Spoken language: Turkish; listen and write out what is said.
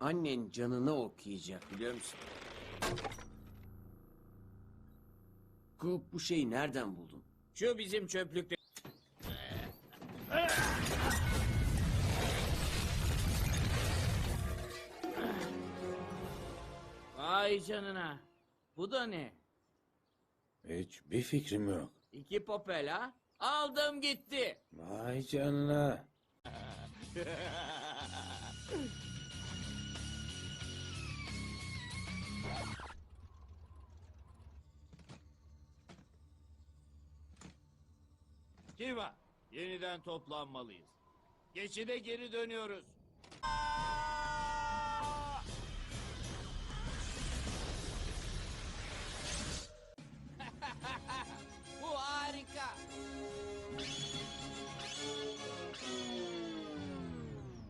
Annen canını okuyacak biliyor musun? Coop bu şeyi nereden buldun? Şu bizim çöplükte. Vay canına. Bu da ne? Hiçbir fikrim yok. İki popel ha? Aldım gitti. Vay canına. Kiva, yeniden toplanmalıyız. Geçide geri dönüyoruz. Bu